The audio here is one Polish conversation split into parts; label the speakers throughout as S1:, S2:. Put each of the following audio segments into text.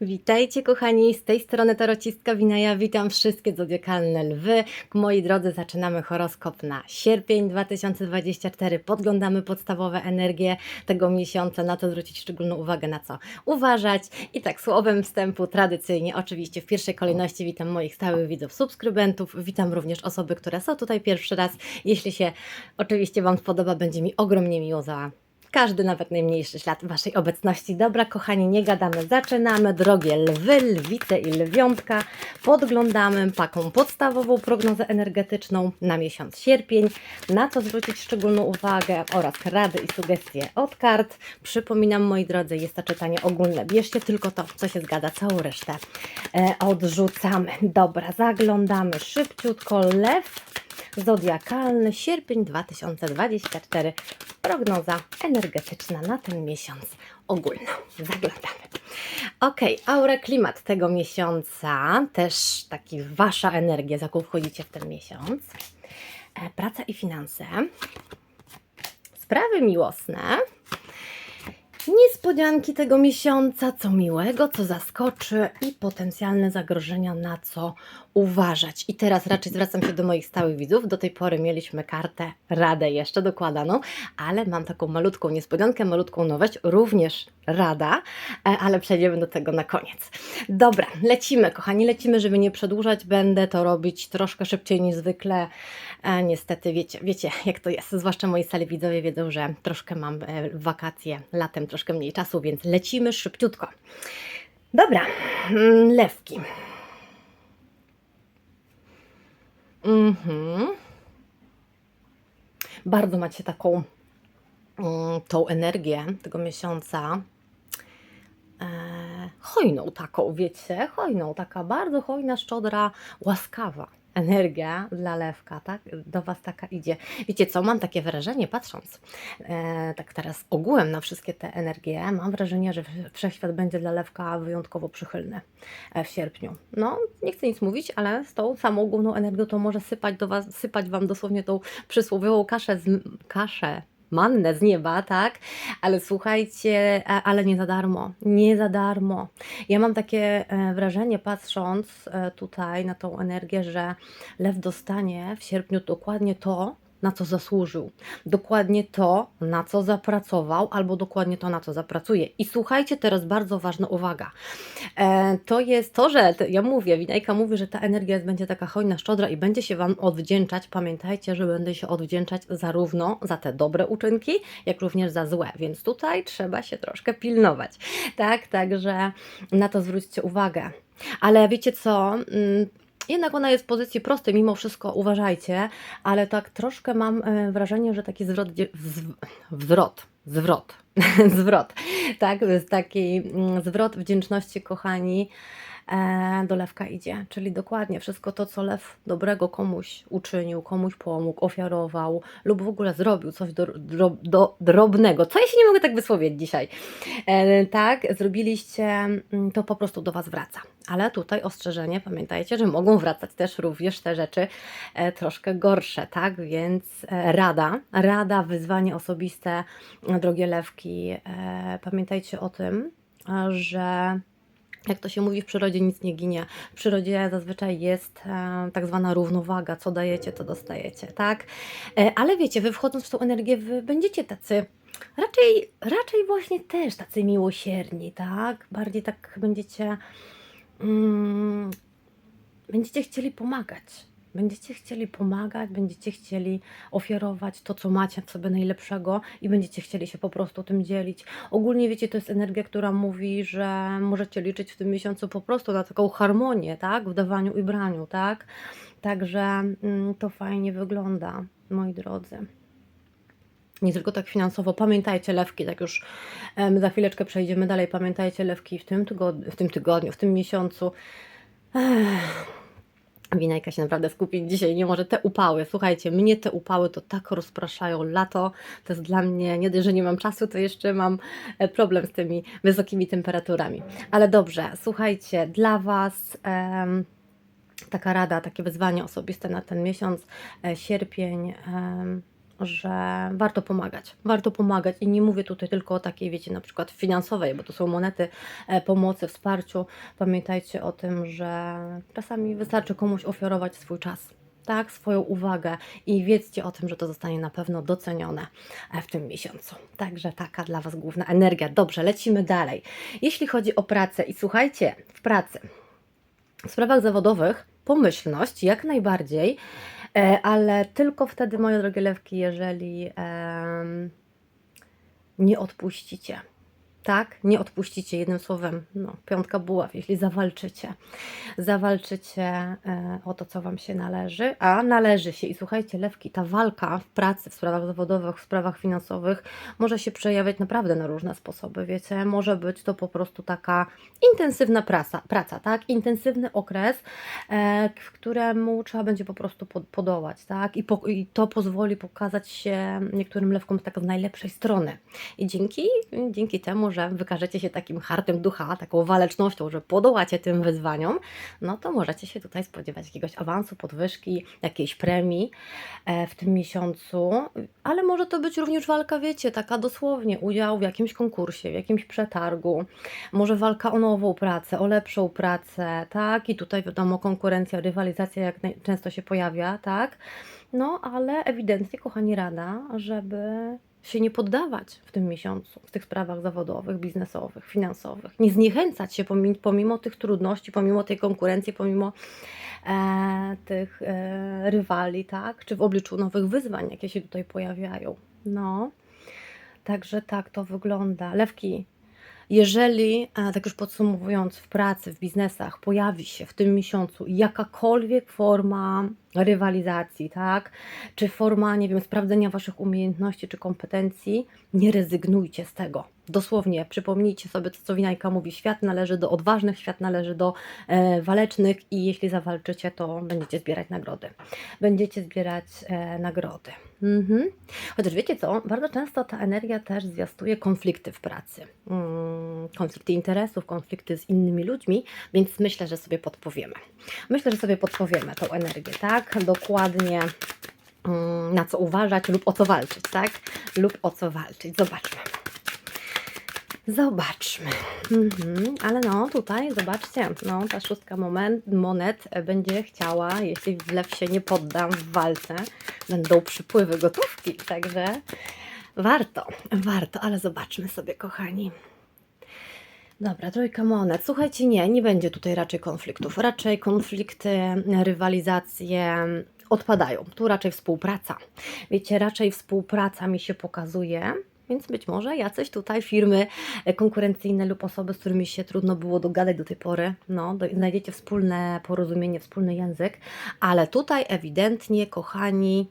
S1: Witajcie kochani, z tej strony Tarocistka Winaja, witam wszystkie zodiakalne lwy. Moi drodzy, zaczynamy horoskop na sierpień 2024, podglądamy podstawowe energie tego miesiąca, na to zwrócić szczególną uwagę, na co uważać. I tak słowem wstępu, tradycyjnie, oczywiście w pierwszej kolejności witam moich stałych widzów, subskrybentów, witam również osoby, które są tutaj pierwszy raz. Jeśli się oczywiście Wam spodoba, będzie mi ogromnie miło za każdy, nawet najmniejszy ślad Waszej obecności. Dobra, kochani, nie gadamy, zaczynamy. Drogie lwy, lwice i lwiątka, podglądamy taką podstawową prognozę energetyczną na miesiąc sierpień. Na to zwrócić szczególną uwagę oraz rady i sugestie od kart. Przypominam, moi drodzy, jest to czytanie ogólne. Bierzcie tylko to, co się zgadza, całą resztę e, odrzucamy. Dobra, zaglądamy szybciutko. Lew zodiakalny, sierpień 2024, prognoza energetyczna na ten miesiąc ogólna. Zaglądamy. Ok, aura klimat tego miesiąca, też taki wasza energia, z jaką wchodzicie w ten miesiąc. E, Praca i finanse, sprawy miłosne, Niespodzianki tego miesiąca, co miłego, co zaskoczy i potencjalne zagrożenia, na co uważać. I teraz raczej zwracam się do moich stałych widzów. Do tej pory mieliśmy kartę Radę jeszcze dokładaną, ale mam taką malutką niespodziankę, malutką nowość, również Rada, e, ale przejdziemy do tego na koniec. Dobra, lecimy, kochani, lecimy, żeby nie przedłużać. Będę to robić troszkę szybciej niż zwykle. E, niestety, wiecie, wiecie, jak to jest. Zwłaszcza moi stali widzowie wiedzą, że troszkę mam e, wakacje, latem troszkę mniej czasu, więc lecimy szybciutko. Dobra, mm, lewki. Mhm. Bardzo macie taką mm, tą energię tego miesiąca. E, hojną taką, wiecie, hojną, taka bardzo hojna, szczodra, łaskawa energia dla lewka, tak? Do Was taka idzie. Wiecie co, mam takie wrażenie, patrząc e, tak teraz ogółem na wszystkie te energie, mam wrażenie, że wszechświat będzie dla lewka wyjątkowo przychylny e, w sierpniu. No, nie chcę nic mówić, ale z tą samą główną energią to może sypać do Was, sypać Wam dosłownie tą przysłowiową kaszę, z, kaszę mannę z nieba, tak? Ale słuchajcie, ale nie za darmo, nie za darmo. Ja mam takie e, wrażenie, patrząc e, tutaj na tą energię, że lew dostanie w sierpniu dokładnie to, na co zasłużył, dokładnie to, na co zapracował, albo dokładnie to, na co zapracuje. I słuchajcie, teraz bardzo ważna uwaga. E, to jest to, że ja mówię, Winajka mówi, że ta energia będzie taka hojna, szczodra i będzie się Wam odwdzięczać. Pamiętajcie, że będę się odwdzięczać zarówno za te dobre uczynki, jak również za złe, więc tutaj trzeba się troszkę pilnować. Tak, także na to zwróćcie uwagę. Ale wiecie co? Jednak ona jest w pozycji prostej, mimo wszystko uważajcie, ale tak troszkę mam e, wrażenie, że taki zwrot, zwrot, zwrot, zwrot, tak, taki mm, zwrot wdzięczności, kochani, e, do lewka idzie, czyli dokładnie wszystko to, co lew dobrego komuś uczynił, komuś pomógł, ofiarował lub w ogóle zrobił coś do, do, do drobnego, co ja się nie mogę tak wysłowić dzisiaj, e, tak, zrobiliście, mm, to po prostu do Was wraca. Ale tutaj ostrzeżenie, pamiętajcie, że mogą wracać też również te rzeczy e, troszkę gorsze, tak? Więc rada, rada, wyzwanie osobiste, drogie lewki, pamiętajcie o tym, że jak to się mówi, w przyrodzie nic nie ginie. W przyrodzie zazwyczaj jest e, tak zwana równowaga, co dajecie, to dostajecie, tak? E, ale wiecie, wy wchodząc w tą energię, wy będziecie tacy raczej, raczej właśnie też tacy miłosierni, tak? Bardziej tak będziecie mm, będziecie chcieli pomagać. Będziecie chcieli pomagać, będziecie chcieli ofiarować to, co macie w sobie najlepszego i będziecie chcieli się po prostu tym dzielić. Ogólnie wiecie, to jest energia, która mówi, że możecie liczyć w tym miesiącu po prostu na taką harmonię, tak? W dawaniu i braniu, tak? Także mm, to fajnie wygląda, moi drodzy. Nie tylko tak finansowo. Pamiętajcie, lewki, tak już za chwileczkę przejdziemy dalej. Pamiętajcie, lewki w tym tygodniu, w tym, tygodniu, w tym miesiącu. Ech. Winajka się naprawdę skupić dzisiaj nie może. Te upały, słuchajcie, mnie te upały to tak rozpraszają. Lato to jest dla mnie, nie dość, że nie mam czasu, to jeszcze mam e, problem z tymi wysokimi temperaturami. Ale dobrze, słuchajcie, dla Was em, taka rada, takie wyzwanie osobiste na ten miesiąc, e, sierpień. Że warto pomagać. Warto pomagać i nie mówię tutaj tylko o takiej, wiecie, na przykład finansowej, bo to są monety e, pomocy, wsparciu. Pamiętajcie o tym, że czasami wystarczy komuś ofiarować swój czas. Tak, swoją uwagę i wiedzcie o tym, że to zostanie na pewno docenione e, w tym miesiącu. Także taka dla Was główna energia. Dobrze, lecimy dalej. Jeśli chodzi o pracę i słuchajcie, w pracy, w sprawach zawodowych pomyślność jak najbardziej, ale tylko wtedy, moje drogie lewki, jeżeli nie odpuścicie. Tak, nie odpuścicie jednym słowem, no, piątka buław, jeśli zawalczycie. Zawalczycie e, o to, co Wam się należy, a należy się. I słuchajcie, lewki, ta walka w pracy, w sprawach zawodowych, w sprawach finansowych może się przejawiać naprawdę na różne sposoby, wiecie. Może być to po prostu taka intensywna praca, praca tak? Intensywny okres, e, w któremu trzeba będzie po prostu pod, podołać, tak? I, po, I to pozwoli pokazać się niektórym lewkom tak z najlepszej strony. I dzięki, dzięki temu, że wykażecie się takim hartem ducha, taką walecznością, że podołacie tym wyzwaniom, no to możecie się tutaj spodziewać jakiegoś awansu, podwyżki, jakiejś premii e, w tym miesiącu, ale może to być również walka, wiecie, taka dosłownie, udział w jakimś konkursie, w jakimś przetargu, może walka o nową pracę, o lepszą pracę, tak? I tutaj wiadomo, konkurencja, rywalizacja jak często się pojawia, tak? No, ale ewidentnie, kochani, rada, żeby się nie poddawać w tym miesiącu, w tych sprawach zawodowych, biznesowych, finansowych. Nie zniechęcać się pomimo, pomimo tych trudności, pomimo tej konkurencji, pomimo e, tych e, rywali, tak? Czy w obliczu nowych wyzwań, jakie się tutaj pojawiają. No, także tak to wygląda. Lewki, jeżeli, tak już podsumowując, w pracy, w biznesach pojawi się w tym miesiącu jakakolwiek forma rywalizacji, tak? Czy forma, nie wiem, sprawdzenia Waszych umiejętności czy kompetencji, nie rezygnujcie z tego. Dosłownie, przypomnijcie sobie to, co Winajka mówi, świat należy do odważnych, świat należy do e, walecznych i jeśli zawalczycie, to będziecie zbierać nagrody. Będziecie zbierać e, nagrody. Mhm. Chociaż wiecie co, bardzo często ta energia też zwiastuje konflikty w pracy. Mm, konflikty interesów, konflikty z innymi ludźmi, więc myślę, że sobie podpowiemy. Myślę, że sobie podpowiemy tą energię, tak? Dokładnie mm, na co uważać lub o co walczyć, tak? Lub o co walczyć. Zobaczmy. Zobaczmy. Mhm, ale no tutaj, zobaczcie, no ta szóstka moment, monet będzie chciała, jeśli wlew się nie poddam w walce, będą przypływy gotówki, także warto, warto, ale zobaczmy sobie, kochani. Dobra, trójka monet. Słuchajcie, nie, nie będzie tutaj raczej konfliktów. Raczej konflikty, rywalizacje odpadają. Tu raczej współpraca. Wiecie, raczej współpraca mi się pokazuje. Więc być może jacyś tutaj firmy konkurencyjne lub osoby, z którymi się trudno było dogadać do tej pory, no, do, znajdziecie wspólne porozumienie, wspólny język, ale tutaj ewidentnie, kochani,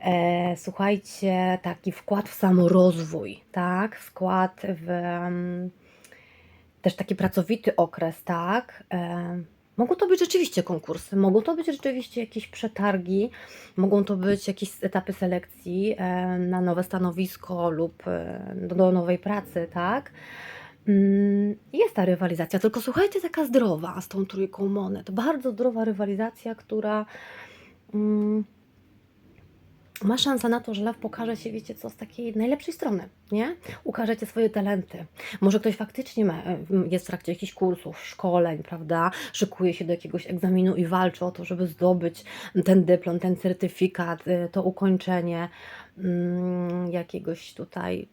S1: e, słuchajcie, taki wkład w samorozwój, tak, wkład w mm, też taki pracowity okres, tak. E, mogą to być rzeczywiście konkursy, mogą to być rzeczywiście jakieś przetargi, mogą to być jakieś etapy selekcji e, na nowe stanowisko lub e, do, nowej pracy, tak. Mm, Jest ta rywalizacja, tylko słuchajcie, taka zdrowa z tą trójką monet. Bardzo zdrowa rywalizacja, która mm, ma szansę na to, że lew pokaże się, wiecie co, z takiej najlepszej strony, nie? Ukażecie swoje talenty. Może ktoś faktycznie ma, jest w trakcie jakichś kursów, szkoleń, prawda? Szykuje się do jakiegoś egzaminu i walczy o to, żeby zdobyć ten dyplom, ten certyfikat, y, to ukończenie mm, jakiegoś tutaj,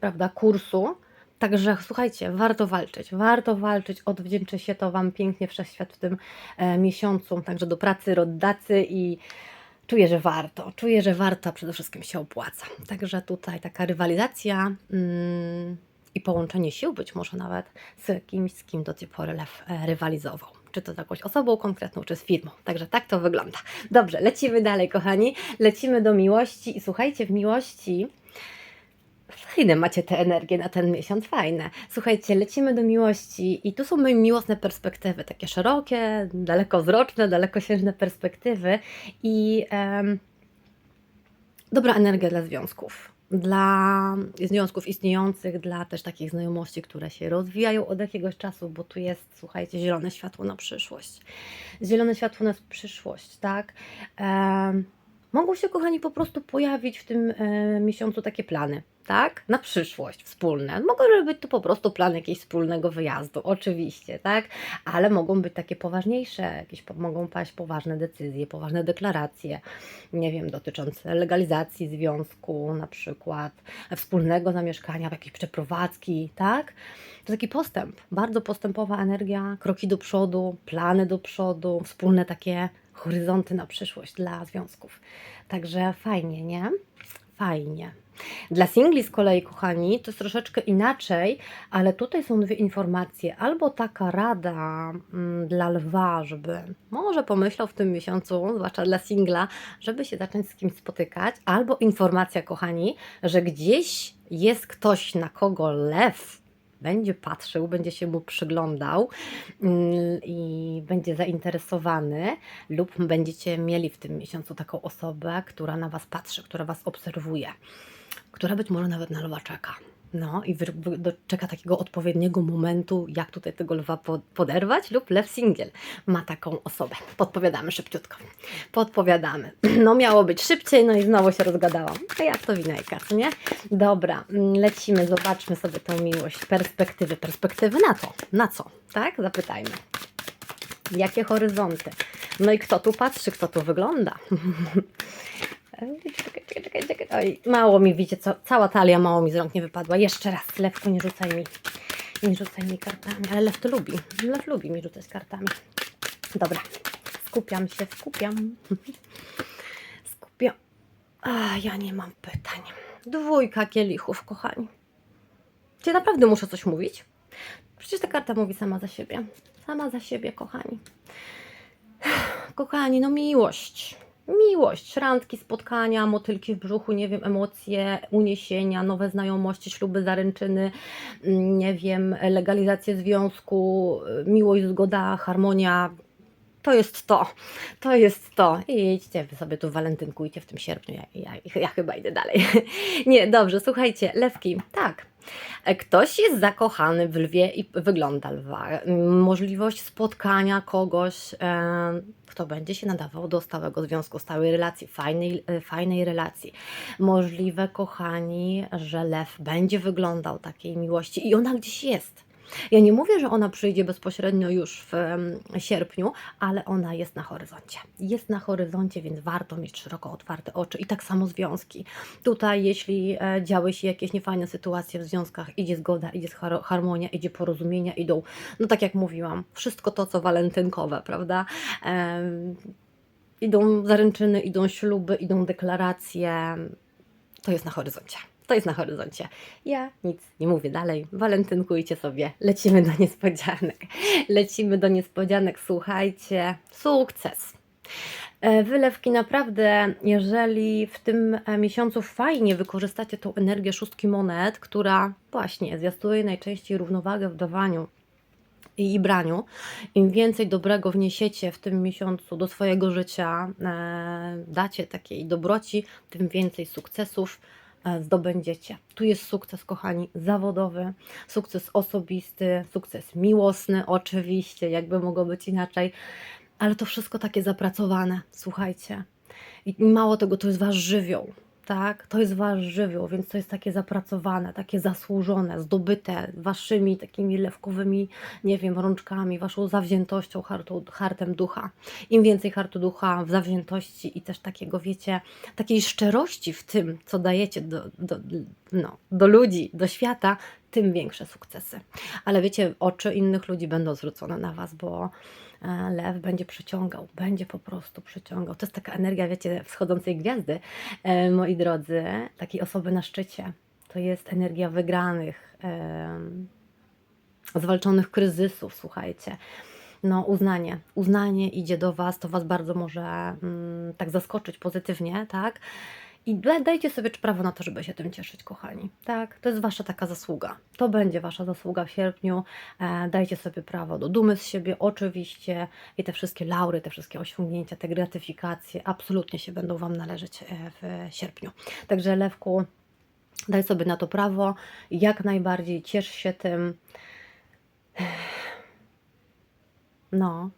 S1: prawda, kursu. Także słuchajcie, warto walczyć, warto walczyć, odwdzięczy się to Wam pięknie wszechświat w tym e, miesiącu, także do pracy, roddacy i czuję, że warto, czuję, że warto, przede wszystkim się opłaca. Także tutaj taka rywalizacja mm, i połączenie sił być może nawet z kimś, z kim do tej pory lew e, rywalizował. Czy to z jakąś osobą konkretną, czy z firmą. Także tak to wygląda. Dobrze, lecimy dalej, kochani. Lecimy do miłości i słuchajcie, w miłości Fajne macie te energie na ten miesiąc, fajne. Słuchajcie, lecimy do miłości i tu są moje miłosne perspektywy, takie szerokie, dalekowzroczne, dalekosiężne perspektywy i em, dobra energia dla związków. Dla związków istniejących, dla też takich znajomości, które się rozwijają od jakiegoś czasu, bo tu jest, słuchajcie, zielone światło na przyszłość. Zielone światło na przyszłość, tak? Mogą się, kochani, po prostu pojawić w tym e, miesiącu takie plany, tak? Na przyszłość wspólne. Mogą być to po prostu plan jakiegoś wspólnego wyjazdu, oczywiście, tak? Ale mogą być takie poważniejsze, jakieś mogą paść poważne decyzje, poważne deklaracje, nie wiem, dotyczące legalizacji związku, na przykład wspólnego zamieszkania, jakiejś przeprowadzki, tak? To taki postęp, bardzo postępowa energia, kroki do przodu, plany do przodu, wspólne takie horyzonty na przyszłość dla związków. Także fajnie, nie? Fajnie. Dla singli z kolei, kochani, to jest troszeczkę inaczej, ale tutaj są dwie informacje. Albo taka rada mm, dla lwa, żeby może pomyślał w tym miesiącu, zwłaszcza dla singla, żeby się zacząć z kimś spotykać, albo informacja, kochani, że gdzieś jest ktoś, na kogo lew będzie patrzył, będzie się mu przyglądał mm, i będzie zainteresowany, lub będziecie mieli w tym miesiącu taką osobę, która na Was patrzy, która Was obserwuje, która być może nawet na lwa czeka. No i czeka takiego odpowiedniego momentu, jak tutaj tego lwa po, poderwać, lub lew singiel ma taką osobę. Podpowiadamy szybciutko. Podpowiadamy. No miało być szybciej, no i znowu się rozgadałam. A jak to winajka, co nie? Dobra, mm, lecimy, zobaczmy sobie tą miłość, perspektywy. Perspektywy na to, na co, tak? Zapytajmy. Jakie horyzonty? No i kto tu patrzy, kto tu wygląda? Czekaj, czekaj, czekaj, czekaj. Oj, mało mi, widzicie, co, cała talia mało mi z rąk nie wypadła. Jeszcze raz, lewku, nie rzucaj mi, nie rzucaj mi kartami, ale lew to lubi, lew lubi mi rzucać kartami. Dobra, skupiam się, skupiam, skupiam. A, ja nie mam pytań. Dwójka kielichów, kochani. Czy naprawdę muszę coś mówić? Przecież ta karta mówi sama za siebie. Sama za siebie, kochani. Kochani, no miłość. Miłość, randki, spotkania, motylki w brzuchu, nie wiem, emocje, uniesienia, nowe znajomości, śluby, zaręczyny, mm, nie wiem, legalizację związku, y, miłość, zgoda, harmonia. To jest to, to jest to. I idźcie sobie tu walentynkujcie w tym sierpniu. Ja, ja, ja chyba idę dalej. Nie, dobrze, słuchajcie, lewki, tak. E, Ktoś jest zakochany w lwie i wygląda lwa. Możliwość spotkania kogoś, e, kto będzie się nadawał do stałego związku, stałej relacji, fajnej, e, fajnej relacji. Możliwe, kochani, że lew będzie wyglądał takiej miłości i ona gdzieś jest. Ja nie mówię, że ona przyjdzie bezpośrednio już w sierpniu, ale ona jest na horyzoncie. Jest na horyzoncie, więc warto mieć szeroko otwarte oczy i tak samo związki. Tutaj, jeśli e, działy się jakieś niefajne sytuacje w związkach, idzie zgoda, idzie har- harmonia, idzie porozumienia, idą, no tak jak mówiłam, wszystko to, co walentynkowe, prawda? Idą zaręczyny, idą śluby, idą deklaracje. To jest na horyzoncie. To jest na horyzoncie. Ja nic nie mówię dalej. Walentynkujcie sobie. Lecimy do niespodzianek. Lecimy do niespodzianek. Słuchajcie, sukces. E, Wylewki naprawdę, jeżeli w tym e, miesiącu fajnie wykorzystacie tą energię szóstki monet, która właśnie zwiastuje najczęściej równowagę w dawaniu i braniu, im więcej dobrego wniesiecie w tym miesiącu do swojego życia, e, dacie takiej dobroci, tym więcej sukcesów zdobędziecie. Tu jest sukces, kochani, zawodowy, sukces osobisty, sukces miłosny, oczywiście, jakby mogło być inaczej, ale to wszystko takie zapracowane, słuchajcie. I mało tego, to jest wasz żywioł. Tak, to jest wasz żywioł, więc to jest takie zapracowane, takie zasłużone, zdobyte waszymi takimi lewkowymi, nie wiem, rączkami, waszą zawziętością, hartą, hartem ducha. Im więcej hartu ducha w zawziętości i też takiego, wiecie, takiej szczerości w tym, co dajecie do, do, no, do ludzi, do świata, tym większe sukcesy. Ale wiecie, oczy innych ludzi będą zwrócone na was, bo lew będzie przyciągał, będzie po prostu przyciągał. To jest taka energia, wiecie, wschodzącej gwiazdy, e, moi drodzy, takiej osoby na szczycie. To jest energia wygranych, zwalczonych kryzysów, słuchajcie. No, uznanie. Uznanie idzie do Was, to Was bardzo może mm, tak zaskoczyć pozytywnie, tak? I da- dajcie sobie prawo na to, żeby się tym cieszyć, kochani. Tak, to jest Wasza taka zasługa. To będzie Wasza zasługa w sierpniu. E, dajcie sobie prawo do dumy z siebie, oczywiście. I te wszystkie laury, te wszystkie osiągnięcia, te gratyfikacje absolutnie się będą Wam należeć e, w sierpniu. Także Lewku, daj sobie na to prawo. Jak najbardziej ciesz się tym. No.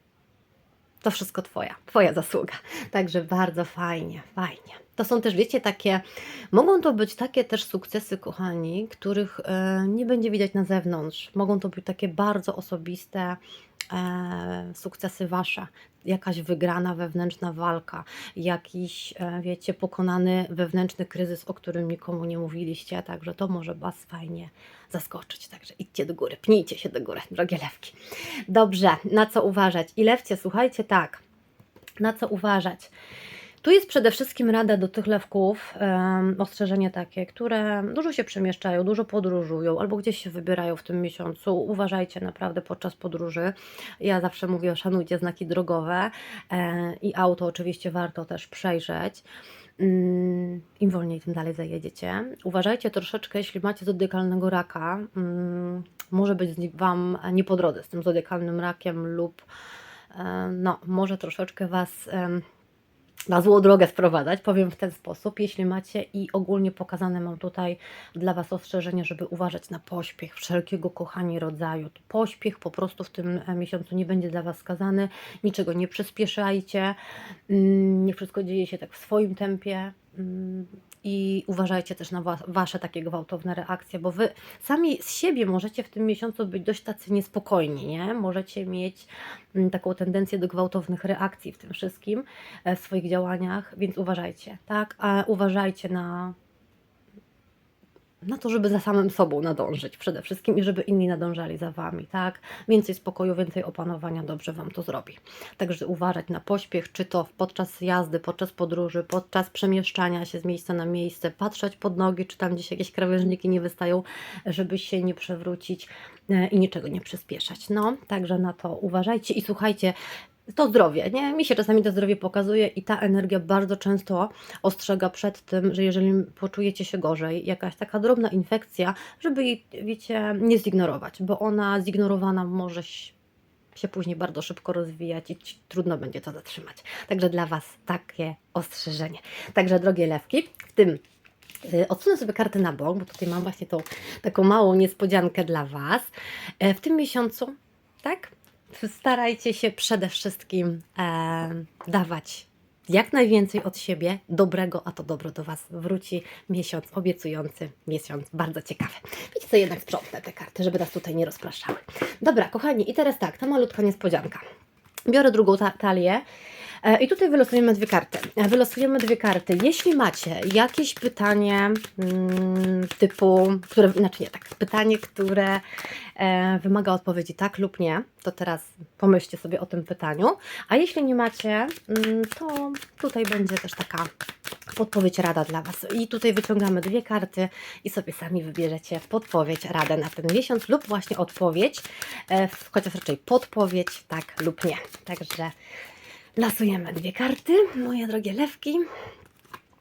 S1: to wszystko Twoja, Twoja zasługa. Także bardzo fajnie, fajnie. To są też, wiecie, takie, mogą to być takie też sukcesy, kochani, których e, nie będzie widać na zewnątrz. Mogą to być takie bardzo osobiste e, sukcesy Wasze. Jakaś wygrana wewnętrzna walka, jakiś, e, wiecie, pokonany wewnętrzny kryzys, o którym nikomu nie mówiliście. Także to może Was fajnie zaskoczyć. Także idźcie do góry, pnijcie się do góry, drogie lewki. Dobrze, na co uważać? I lewcie, słuchajcie, tak, na co uważać? Tu jest przede wszystkim rada do tych lewków, um, ostrzeżenie takie, które dużo się przemieszczają, dużo podróżują albo gdzieś się wybierają w tym miesiącu. Uważajcie naprawdę podczas podróży. Ja zawsze mówię, szanujcie znaki drogowe e, i auto oczywiście warto też przejrzeć. Mm, Im wolniej, tym dalej zajedziecie. Uważajcie troszeczkę, jeśli macie zodiakalnego raka, mm, może być Wam nie po drodze z tym zodiakalnym rakiem lub e, no, może troszeczkę Was na złą drogę sprowadzać, powiem w ten sposób, jeśli macie i ogólnie pokazane mam tutaj dla Was ostrzeżenie, żeby uważać na pośpiech wszelkiego kochani rodzaju. Pośpiech po prostu w tym e, miesiącu nie będzie dla Was skazany, niczego nie przyspieszajcie, mm, niech wszystko dzieje się tak w swoim tempie. Mm, i uważajcie też na wa- Wasze takie gwałtowne reakcje, bo Wy sami z siebie możecie w tym miesiącu być dość tacy niespokojni, nie? Możecie mieć mm, taką tendencję do gwałtownych reakcji w tym wszystkim, e, w swoich działaniach, więc uważajcie, tak? A uważajcie na, na to, żeby za samym sobą nadążyć przede wszystkim i żeby inni nadążali za Wami, tak? Więcej spokoju, więcej opanowania dobrze Wam to zrobi. Także uważać na pośpiech, czy to podczas jazdy, podczas podróży, podczas przemieszczania się z miejsca na miejsce, patrzeć pod nogi, czy tam gdzieś jakieś krawężniki nie wystają, żeby się nie przewrócić e, i niczego nie przyspieszać. No, także na to uważajcie i słuchajcie, to zdrowie, nie? Mi się czasami to zdrowie pokazuje i ta energia bardzo często ostrzega przed tym, że jeżeli poczujecie się gorzej, jakaś taka drobna infekcja, żeby jej, wiecie, nie zignorować, bo ona zignorowana może się później bardzo szybko rozwijać i trudno będzie to zatrzymać. Także dla Was takie ostrzeżenie. Także drogie lewki, w tym y, odsunę sobie kartę na bok, bo tutaj mam właśnie tą taką małą niespodziankę dla Was. E, W tym miesiącu, tak? Starajcie się przede wszystkim e, dawać jak najwięcej od siebie dobrego, a to dobro do Was wróci. Miesiąc obiecujący, miesiąc bardzo ciekawy. Wiecie co, jednak sprzątnę te karty, żeby nas tutaj nie rozpraszały. Dobra, kochani, i teraz tak, ta malutka niespodzianka. Biorę drugą ta talię i tutaj wylosujemy dwie karty. E, Wylosujemy dwie karty. Jeśli macie jakieś pytanie mm, typu, które, znaczy nie tak, pytanie, które e, wymaga odpowiedzi tak lub nie, to teraz pomyślcie sobie o tym pytaniu. A jeśli nie macie, mm, to tutaj będzie też taka podpowiedź, rada dla Was. I tutaj wyciągamy dwie karty i sobie sami wybierzecie podpowiedź, radę na ten miesiąc lub właśnie odpowiedź, e, chociaż raczej podpowiedź, tak lub nie. Także lasujemy dwie karty, moje drogie lewki.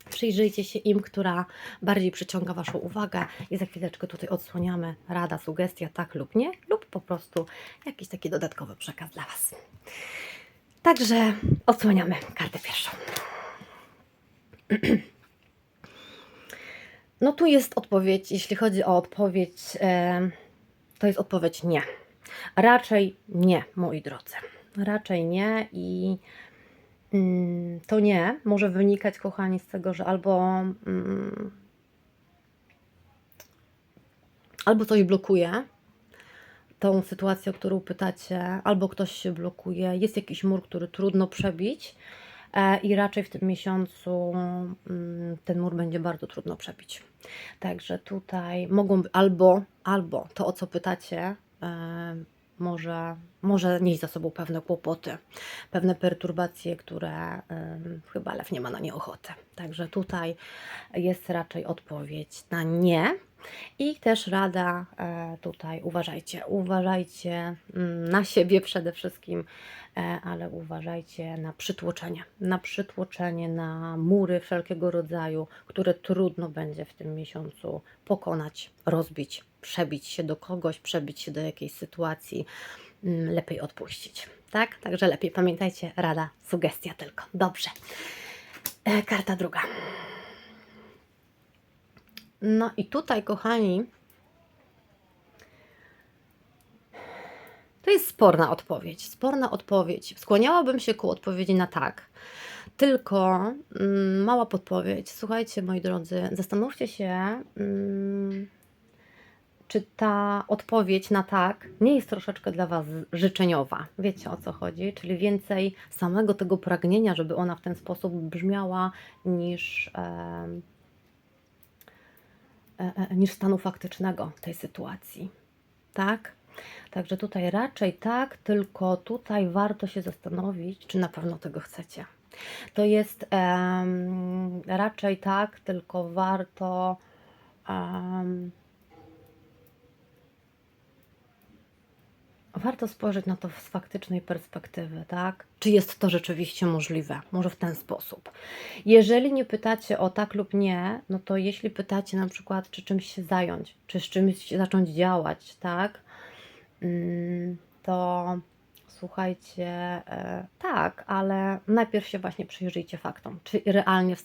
S1: Przyjrzyjcie się im, która bardziej przyciąga Waszą uwagę i za chwileczkę tutaj odsłaniamy rada, sugestia, tak lub nie, lub po prostu jakiś taki dodatkowy przekaz dla Was. Także odsłaniamy kartę pierwszą. No tu jest odpowiedź, jeśli chodzi o odpowiedź, e, to jest odpowiedź nie. Raczej nie, moi drodzy. Raczej nie i to nie może wynikać, kochani, z tego, że albo mm, albo coś blokuje tą sytuację, o którą pytacie, albo ktoś się blokuje, jest jakiś mur, który trudno przebić e, i raczej w tym miesiącu mm, ten mur będzie bardzo trudno przebić. Także tutaj mogą albo, albo to, o co pytacie, e, może, może nieść za sobą pewne kłopoty, pewne perturbacje, które chyba lew nie ma na nie ochoty. Także tutaj jest raczej odpowiedź na nie. I też rada e, tutaj, uważajcie, uważajcie mm, na siebie przede wszystkim, e, ale uważajcie na przytłoczenie, na przytłoczenie, na mury wszelkiego rodzaju, które trudno będzie w tym miesiącu pokonać, rozbić, przebić się do kogoś, przebić się do jakiejś sytuacji, mm, lepiej odpuścić. Tak? Także lepiej pamiętajcie, rada, sugestia tylko. Dobrze. E, Karta druga. No i tutaj, kochani, To jest sporna odpowiedź. Sporna odpowiedź. Skłaniałabym się ku odpowiedzi na tak. Tylko mm, mała podpowiedź. Słuchajcie, moi drodzy, zastanówcie się, mm, czy ta odpowiedź na tak nie jest troszeczkę dla Was życzeniowa. Wiecie o co chodzi? Czyli więcej samego tego pragnienia, żeby ona w ten sposób brzmiała, niż, e, niż stanu faktycznego tej sytuacji. Tak? Także tutaj raczej tak, tylko tutaj warto się zastanowić, czy na pewno tego chcecie. To jest em, raczej tak, tylko warto. em, warto spojrzeć na to z faktycznej perspektywy, tak? Czy jest to rzeczywiście możliwe? Może w ten sposób. Jeżeli nie pytacie o tak lub nie, no to jeśli pytacie na przykład, czy czymś się zająć, czy z czymś zacząć działać, tak? Mm, To słuchajcie, e, tak, ale najpierw się właśnie przyjrzyjcie faktom, czy realnie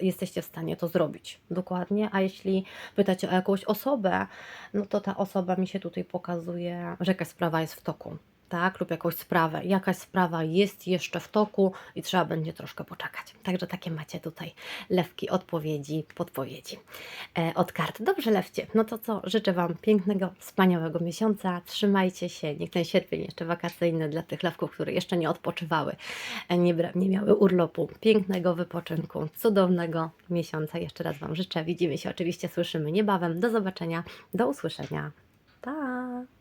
S1: jesteście w stanie to zrobić. Dokładnie. A jeśli pytacie o jakąś osobę, no to ta osoba mi się tutaj pokazuje, że jakaś sprawa jest w toku, tak? Lub jakąś sprawę. Jakaś sprawa jest jeszcze w toku i trzeba będzie troszkę poczekać. Także takie macie tutaj lewki, odpowiedzi, podpowiedzi e, od kart. Dobrze, lewcie. No to co? Życzę Wam pięknego, wspaniałego miesiąca. Trzymajcie się. Niech ten sierpień jeszcze wakacyjny dla tych lewków, które jeszcze nie odpoczywały, e, nie, nie miały urlopu. Pięknego wypoczynku, cudownego miesiąca. Jeszcze raz Wam życzę. Widzimy się oczywiście, słyszymy niebawem. Do zobaczenia, do usłyszenia. Pa!